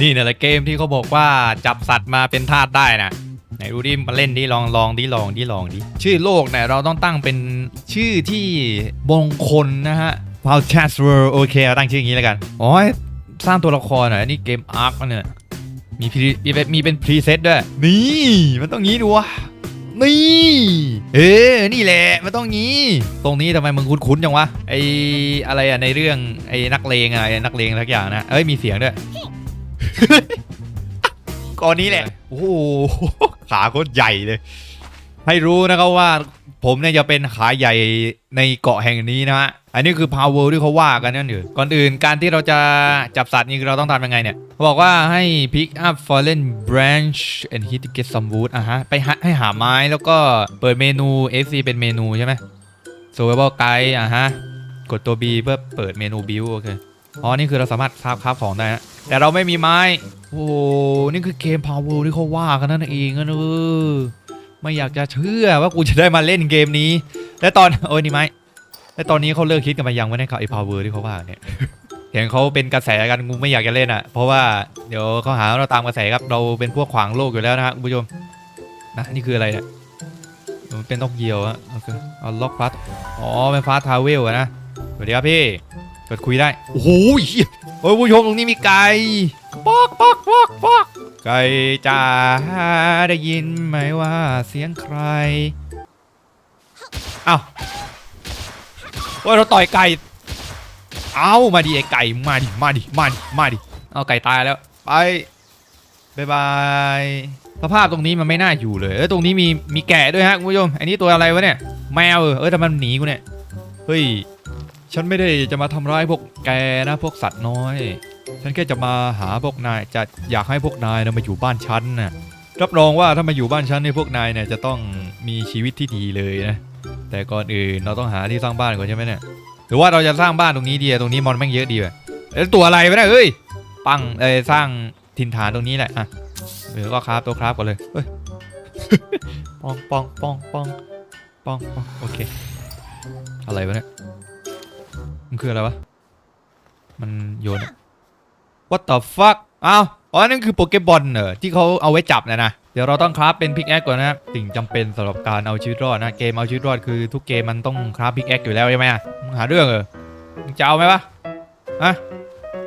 นี่เนี่ยแหละเกมที่เขาบอกว่าจับสัตว์มาเป็นทาสได้นะไหนดูดิมาเล่นดิลองลองดิลองดิลองดิชื่อโลกเนี่ยเราต้องตั้งเป็นชื่อที่มงคลนะฮะ w i l d Cats World โอเคเราตั้งชื่ออย่างนี้แล้วกันอ๋อสร้างตัวละครหน่อยนี่เกมอาร์คเนี่ยมีพีมีเป็นมีเป็นพรีเซตด้วย นี่ มันต้องงี้ดูวะนี่ เออนี่แหละ มันต้องงี้ ตรงนี้ทำไมมึงคุ้นๆจังวะไออะไรอะในเรื่องไอนักเลงอะไอนักเลงทักอย่างนะเอ้ยมีเสียงด้วย ก่อนนี้แหละ โอ้โหขาโคตรใหญ่เลย ให้รู้นะครับว่าผมเนี่ยจะเป็นขาใหญ่ในเกาะแห่งนี้นะฮะ อันนี้คือ power ที่เขาว่ากันนั่นอยู่ก่อนอื่นการที่เราจะจับสัตว์นี่เราต้องทำยังไงเนี่ยเขาบอกว่าให้ pick up fallen branch and hit to get some wood อะฮะ ไปหาให้หาไม้แล้วก็เปิดเมนู FC เป็นเมนูใช่ไหม survival guide อะฮะ กดตัว B เพื่อเปิดเมนู build โอเค อ๋อ นี่คือเราสามารถคราฟคราฟของได้นะ แต่เราไม่มีไม้ โอ้นี่คือเกม Power ที่เขาว่ากันนั่นเองนะเออไม่อยากจะเชื่อว่ากูจะได้มาเล่นเกมนี้ และตอนโอ้ยนี่ไม้และตอนนี้เขาเลิกคิดกันมายังไม่ได้กับไอ้ Power ที่เขาว่าเนี่ยเห็นเขาเป็นกระแสกันกูไม่อยากจะเล่นอะ เพราะว่าเดี๋ยวเขาหาเราตามกระแสครับเราเป็นพวกขวางโลกอยู่แล้วนะฮะคุณผู้ชมนะนี่คืออะไรเนี่ยมันเป็นนกเหยี่ยวอะโอเคเอาล็อกฟัสอ๋อเป็นฟาสทาวเวลนะสวัสดีครับพี่ เปิดคุยได้ โอ้โหเหี้ยโอ้ยผู้ชมตรงนี้มีไก่ปอกปอกปอกปอกไก่จ๋าได้ยินไหมว่าเสียงใครเอ้าโอ้ยเราต่อยไก่ เอามาดิไอไก่มาดิมาดิมาดิมาดิเอาไก่ตายแล้วไปบายบายสภาพตรงนี้มันไม่น่าอยู่เลยเออตรงนี้มีมีแกะด้วยฮะคุณผู้ชมอันนี้ตัวอะไรวะเนี่ยแมวเออเออแต่มันหนีกูเนี่ยเฮ้ย ฉันไม่ได้จะมาทำร้ายพวกแกนะพวกสัตว์น้อย ฉันแค่จะมาหาพวกนายจะอยากให้พวกนายนะมาอยู่บ้านฉันนะรับรองว่าถ้ามาอยู่บ้านฉันในพวกนายเนี่ยจะต้องมีชีวิตที่ดีเลยนะแต่ก่อนอื่นเราต้องหาที่สร้างบ้านก่อนใช่ไหมเนี่ยหรือว่าเราจะสร้างบ้านตรงนี้ดีอะตรงนี้มอนแม่งเยอะดีอะเอ้ยตัวอะไรวะเนี่ยเอ้ยปังเอ้ยสร้างถิ่นฐานตรงนี้แหละอะหรือก็คราฟตัวคราฟก่อนเลยเฮ้ยปองปองปองปองปองปองโอเค อะไรวะเนี่ย มันคืออะไรวะ มันโยน What the fuck อ้าว อ๋อ นั่นคือโปเกมอนเหรอที่เขาเอาไว้จับนะนะ เดี๋ยวเราต้องคราฟเป็นพิกแอคก่อนนะสิ่งจำเป็นสำหรับการเอาชีวิตรอดนะ เกมเอาชีวิตรอดคือทุกเกมมันต้องคราฟพิกแอคอยู่แล้วใช่ไหมอะมึงหาเรื่องเหรอมึงจะเอาไหมวะฮะ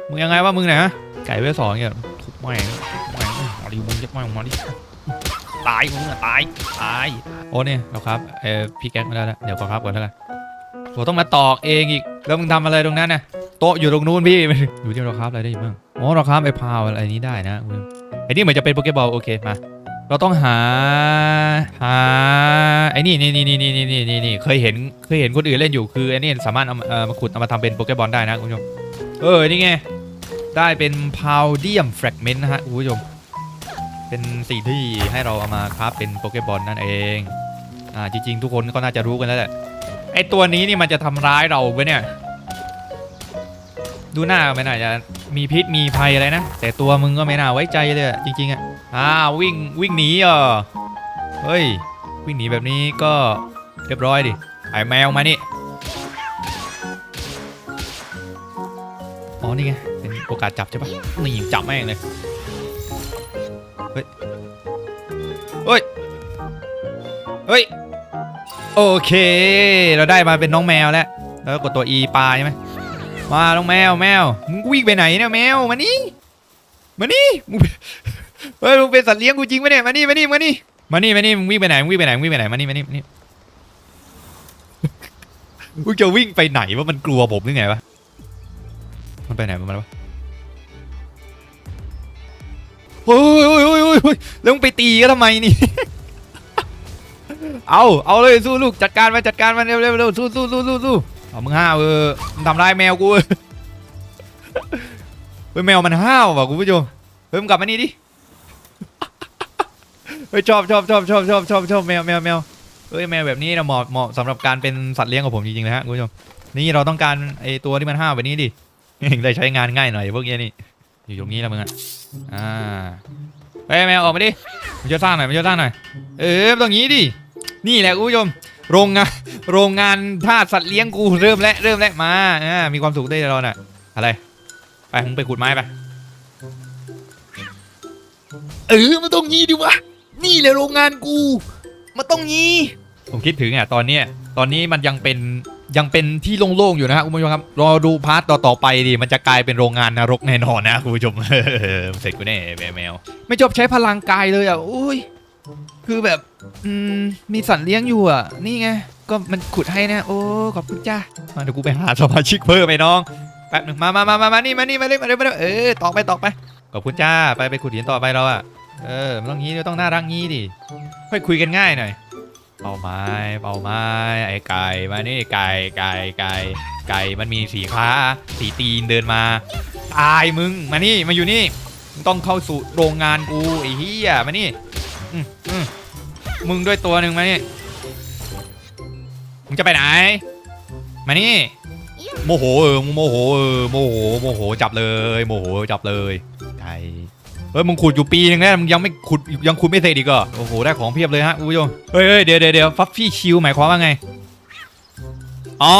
มึงยังไงวะมึงเนี่ยฮะ ไก่เวสองเนี่ยทุบแม่งแม่งมาดิมึงจะแม่งมาดิตายมึงอะตายตาย โอ้เนี่ยเราครับเอ่อพิกแอคมาแล้วนะเดี๋ยวขอครับก่อนแล้วกันผมต้องมาตอกเองอีก แล้วมึงทำอะไรตรงนั้นนะโต๊ะอยู่ตรงนู้นพี่อยู่ที่เราครับอะไรได้อีกบ้างอ๋อเราครับไอ้พาวอะไรนี้ได้นะคุณไอ้นี่เหมือนจะเป็นโปเกบอลโอเคมาเราต้องหาหาไอ้นี่นี่นี่นี่นี่นี่นี่นี่นเคยเห็นเคยเห็นคนอื่นเล่นอยู่คือไอ้นี่สามารถเอามาขุดเอามาทำเป็นโปเกบอลได้นะคุณผู้ชมเออนี่ไงได้เป็นพาวเดียมแฟกเมนต์นะฮะคุณผู้ชมเป็นสิ่งที่ให้เราเอามาคราฟเป็นโปเกบอลนั่นเองอ่าจริงๆ ทุกคนก็น่าจะรู้กันแล้วแหละ ไอตัวนี้นี่มันจะทำร้ายเราไหมเนี่ย ดูหน้าไม่น่าจะมีพิษมีภัยอะไรนะ แต่ตัวมึงก็ไม่น่าไว้ใจเลยอะจริงๆอะอ่าวิ่งวิ่งหนีเหรอเฮ้ย วิ่งหนีแบบนี้ก็เรียบร้อยดิไอแมวมานี่อ๋อนี่ไงเป็นโอกาสจับใช่ปะนี่จับแม่งเลยเฮ้ยเฮ้ยเฮ้ย โอเค เราได้มาเป็นน้องแมวแล้ว แล้วกดตัว E ปลาใช่ไหมมาน้องแมวแมว มึงวิ่งไปไหนเนี่ยแมว มานี่ มานี่มึงเฮ้ยมึงเป็นสัตว์เลี้ยงกูจริงไหมเนี่ย มานี่มานี่มานี่ มานี่มานี่มึงวิ่งไปไหน มึงวิ่งไปไหน มึงวิ่งไปไหน มานี่มานี่มานี่มึงจะวิ่งไปไหนวะ มันกลัวผมหรือไงวะ มันไปไหนมันมาวะเฮ้ยเฮ้ยเฮ้ยเฮ้ยเฮ้ยแล้วมึงไปตีก็ทำไมนี่ เอาเอาเลยสู้ลูกจัดการมันจัดการมันเร็วเร็วเร็วสู้สู้สู้สู้สู้เอามึงห้าวเออมึงทำร้ายแมวกูเว้ยเฮ้ยแมวมันห้าวว่ะคุณผู้ชมเฮ้ยมึงกลับมานี่ดิเฮ้ยชอบชอบชอบชอบชอบชอบชอบแมวแมวแมวเฮ้ยแมวแบบนี้นะเหมาะเหมาะสำหรับการเป็นสัตว์เลี้ยงของผมจริงๆนะฮะคุณผู้ชมนี่เราต้องการไอตัวที่มันห้าวแบบนี้ดิได้ใช้งานง่ายหน่อยพวกนี้นี่อยู่ตรงนี้แล้วมึงอะอ่าเฮ้ยแมวออกมาดิมันจะสร้างหน่อยมันจะสร้างหน่อยเออตรงนี้ดิ นี่แหละคุณผู้ชมโรงงานโรงงานทาสัตว์เลี้ยงกูเริ่มแล้วเริ่มแล้วมาอ่ามีความสุขได้แล้วน่ะอะไรไปมึงไปขุดไม้ไปเออมันต้องงี้ดิวะนี่แหละโรงงานกูมันต้องงี้ผมคิดถึงอะตอนเนี้ยตอนนี้มันยังเป็นยังเป็นที่โล่งๆอยู่นะฮะคุณผู้ชมครับรอดูพาร์ทต่อๆไปดิมันจะกลายเป็นโรงงานนรกแน่นอนนะคุณผู้ชมเสร็จกูแน่แมวแมวไม่จบใช้พลังกายเลยอะโอ้ย คือแบบ อืม มีสัตว์เลี้ยงอยู่อะ นี่ไง ก็มันขุดให้นะ โอ้ ขอบคุณจ้ามาเดี๋ยวกูไปหาสมาชิกเพิ่มไปน้อง แป๊บหนึ่งมามามามามานี่ มานี่ มาเลยมาเลยมาเลยเออ ตอกไปตอกไป ขอบคุณจ้า ไปไปขุดหินต่อไปเราอะ เออ มันต้องงี้ต้องน่ารักงี้ดิ ค่อยคุยกันง่ายหน่อย เป่าไม้ เป่าไม้ ไอ้ไก่ มานี่ไก่ ไก่ ไก่ ไก่ มันมีสีขาสีตีนเดินมา ตายมึง มานี่ มาอยู่นี่ มึงต้องเข้าสู่โรงงานกูไอ้เหี้ย มานี่ มึงด้วยตัวหนึ่งมานี่มึงจะไปไหน มานี่ โมโหเออโมโหเออโมโหโมโหจับเลยโมโหจับเลยไก่เฮ้ยมึงขุดอยู่ปีนึงแล้วมึงยังไม่ขุดยังขุดไม่เสร็จอีกเหรอโอ้โหได้ของเพียบเลยฮะคุณผู้ชมเฮ้ยเฮ้ยเดี๋ยวเดี๋ยวฟัฟฟี่ชิลหมายความว่าไงอ๋อ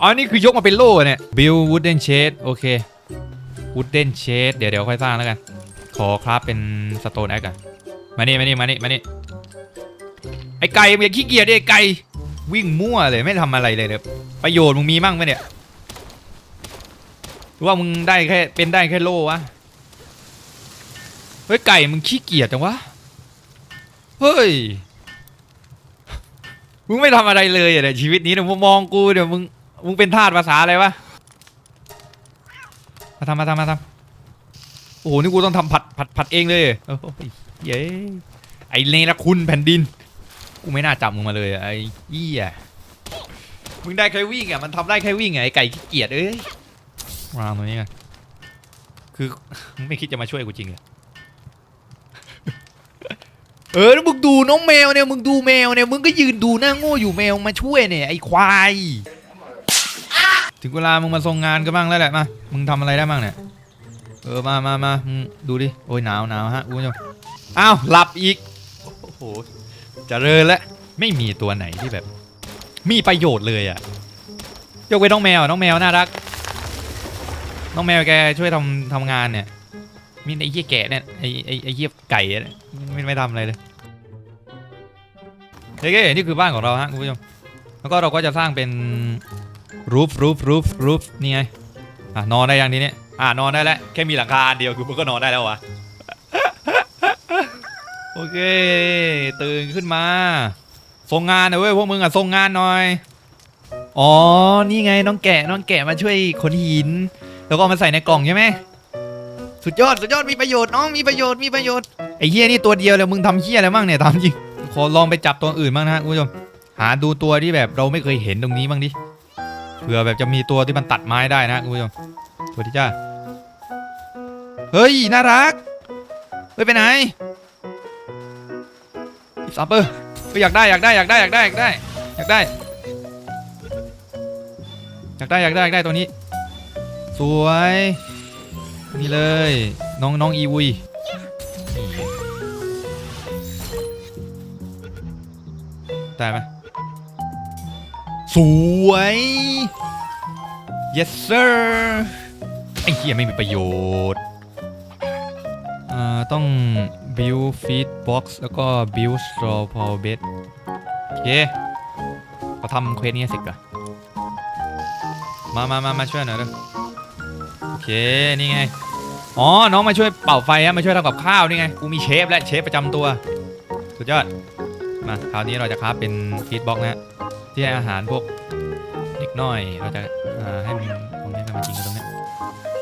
อ๋อนี่คือยกมาเป็นโล่เนี่ย build wooden Shed โอเค wooden shade เดี๋ยวเดี๋ยวค่อยสร้างแล้วกัน ขอครับเป็น stone axe อะมานี่มานี่มานี่มานี่ไอไก่มึงอย่าขี้เกียจดิไอไก่วิ่งมั่วเลยไม่ทำอะไรเลยเนี่ยประโยชน์มึงมีมั่งไหมเนี่ยหรือว่ามึงได้แค่เป็นได้แค่โล่วะเฮ้ยไก่มึงขี้เกียจจังวะเฮ้ยมึงไม่ทำอะไรเลยอะเนี่ยชีวิตนี้เนี่ยมึงมองกูเดี๋ยวมึงมึงเป็นทาสภาษาอะไรวะมาทำมาทำมาทำ โอ้โห นี่กูต้องทำผัดผัดผัดเองเลยโอ้โหเย้ไอเนรคุณแผ่นดิน กูไม่น่าจับมึงมาเลยไอ้เหี้ยมึงได้แค่วิ่งอะ มันทำได้แค่วิ่งไงไก่ขี้เกียจเอ้ยวางตรงนี้กันคือมึงไม่คิดจะมาช่วยกูจริงเหรอเออแล้วมึงดูน้องแมวเนี่ย มึงดูแมวเนี่ย มึงก็ยืนดูหน้าโง่อยู่แมวมาช่วยเนี่ย ไอ้ควาย ถึงเวลามึงมาส่งงานกันบ้างแล้วแหละมา มึงทำอะไรได้บ้างเนี่ย เออมามามาดูดิ โอ้ยหนาวหนาวฮะคุณผู้ชมอ้าวหลับอีก โอ้โหเริญแล้วไม่มีตัวไหนที่แบบ มีประโยชน์เลยอะยกเว้นน้องแมวน้องแมวน่ารัก น้องแมวแกช่วยทำทำงานเนี่ย มีไอ้เหี้ยแกะเนี่ยไอ้ไอ้ไอ้เหี้ยไก่เนี่ยไม่ไม่ทำอะไรเลยเฮ้ยนี่คือบ้านของเราฮะคุณผู้ชมแล้วก็เราก็จะสร้างเป็นรูฟรูฟรูฟรูฟนี่ไงอะนอนได้ยังทีเนี้ย อะนอนได้แล้วแค่มีหลังคาอันเดียวคือมึงก็นอนได้แล้ววะโอเค ตื่นขึ้นมาส่งงานหน่อยเว้ยพวกมึงอะส่งงานหน่อยอ๋อนี่ไงน้องแกะน้องแกะมาช่วยขนหิน แล้วก็มาใส่ในกล่องใช่ไหมสุดยอดสุดยอดมีประโยชน์น้องมีประโยชน์มีประโยชน์ไอ้เฮี้ยนี่ตัวเดียวเลยมึงทำเฮี้ยอะไรบ้างเนี่ยตามจริงขอลองไปจับตัวอื่นบ้างนะคุณผู้ชมหาดูตัวที่แบบเราไม่เคยเห็นตรงนี้บ้างดิเผื่อแบบจะมีตัวที่มันตัดไม้ได้นะคุณผู้ชม สวัสดีจ้า เฮ้ย น่ารัก เฮ้ไปไหนอีสามเปอร์ไปอยากได้อยากได้อยากได้อยากได้อยากได้อยากได้ อยากได้อยากได้อยากได้ตัวนี้ สวยนี่เลย น้องน้องอีวุยได้ไหมสวย yes sir ไอ้เหี้ยไม่มีประโยชน์เอ่อต้อง build feed box แล้วก็ build straw power bed โอเคเราทำเควสนี้ให้เสร็จก่อนมามามามาช่วยหน่อยเร็วโอเค นี่ไง อ๋อ น้องมาช่วยเป่าไฟฮะมาช่วยทำกับข้าวนี่ไง กูมีเชฟและเชฟประจำตัว สุดยอด มาคราวนี้เราจะคราฟเป็นฟีดบ็อกนะฮะที่ให้อาหารพวกเด็กน้อย เราจะอ่าให้มันตรงนี้ให้มันจริงกันตรงนี้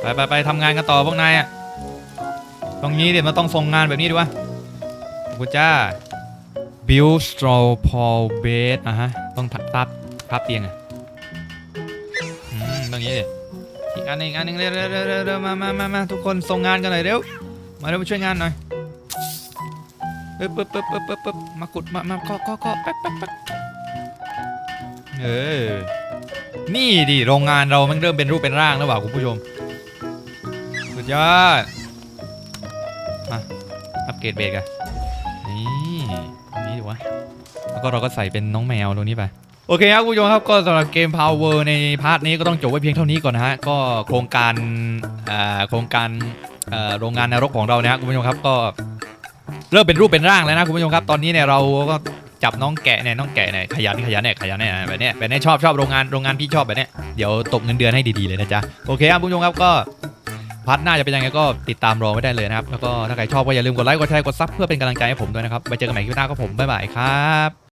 ไปไปไปทำงานกันต่อพวกนายอะตรงนี้เดี๋ยวมันต้องส่งงานแบบนี้ดีวะขอบคุณจ้า build straw pole bed อะฮะ ต้องทับทับทับเตียงอะอืมตรงนี้ดิอีกอันหนึงอีกอันหนึงเร็วเร็วเร็วเร็วเร็วมามามามาทุกคนส่งงานกันหน่อยเร็ว มาเร็วมาช่วยงานหน่อยปึ๊บปึ๊บปึ๊บปึ๊บปึ๊บปึ๊บมาขุดมามาก็ก็ก็แป๊บแป๊บแป๊บเออ นี่ดิโรงงานเรามันเริ่มเป็นรูปเป็นร่างแล้วว่ะคุณผู้ชม สุดยอดอัปเกรดเบรกอะนี่นี่ดูวะแล้วก็เราก็ใส่เป็นน้องแมวตรงนี้ไปโอเคครับคุณผู้ชมครับก็สำหรับเกม Power ในพาร์ทนี้ก็ต้องจบไว้เพียงเท่านี้ก่อนนะฮะก็โครงการอ่าโครงการอ่อโรงงานนรกของเรานะฮะคุณผู้ชมครับก็เริ่มเป็นรูปเป็นร่างแล้วนะคุณผู้ชมครับตอนนี้เนี่ยเราก็จับน้องแกะเนี่ยน้องแกะเนี่ยขยันขยันเนี่ยขยันเนี่ยแบบเนี้ยแบบเนี้ยชอบชอบโรงงานโรงงานพี่ชอบแบบเนี้ยเดี๋ยวตบเงินเดือนให้ดีๆเลยนะจ๊ะโอเคครับคุณผู้ชมครับก็ พาร์ทหน้าจะเป็นยังไงก็ติดตามรอไว้ได้เลยนะครับ แล้วก็ถ้าใครชอบก็อย่าลืมกดไลค์กดแชร์กดซับเพื่อเป็นกำลังใจให้ผมด้วยนะครับไว้เจอกันใหม่คลิปหน้าก็ผมบ๊ายบายครับ